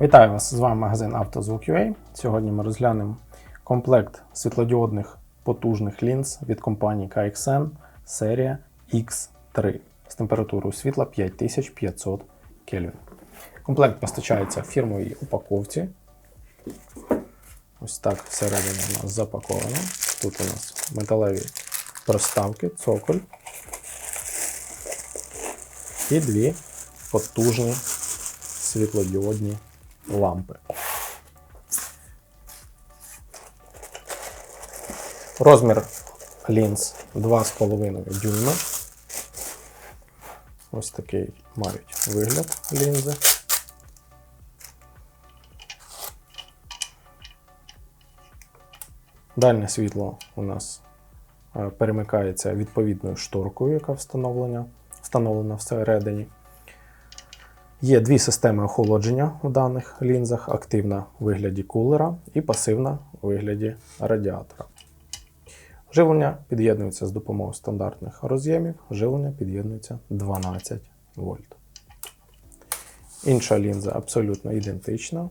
Вітаю вас! З вами магазин «Автозвук.UA». Сьогодні ми розглянемо комплект світлодіодних потужних лінз від компанії KXN серія X3 з температурою світла 5500 Кельвін. Комплект постачається в фірмовій упаковці. Ось так всередині у нас запаковано. Тут у нас металеві проставки, цоколь і дві потужні світлодіодні лампи. Розмір лінз 2,5 дюйма. Ось такий мають вигляд лінзи. Дальне світло у нас е, перемикається відповідною шторкою, яка встановлена, встановлена всередині. Є дві системи охолодження у даних лінзах: активна у вигляді кулера і пасивна у вигляді радіатора. Живлення під'єднується з допомогою стандартних роз'ємів, живлення під'єднується 12 вольт. Інша лінза абсолютно ідентична.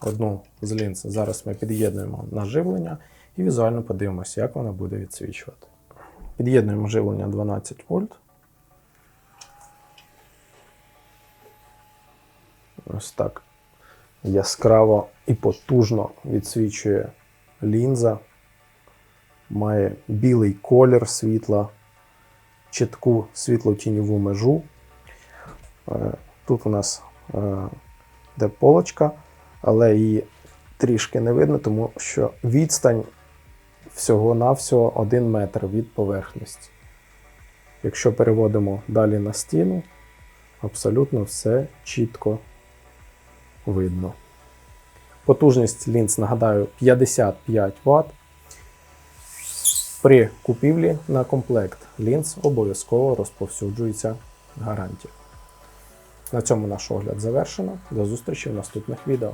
Одну з лінз зараз ми під'єднуємо на живлення і візуально подивимося, як вона буде відсвічувати. Під'єднуємо живлення 12 вольт. Ось так яскраво і потужно відсвічує лінза. Має білий колір світла, чітку світло-тіньову межу. Е, Тут у нас е, де полочка, але її трішки не видно, тому що відстань всього-навсього 1 метр від поверхності. Якщо переводимо далі на стіну, абсолютно все чітко видно. Потужність лінз, нагадаю, 55 Вт. При купівлі на комплект лінз обов'язково розповсюджується гарантія. На цьому наш огляд завершено. До зустрічі в наступних відео.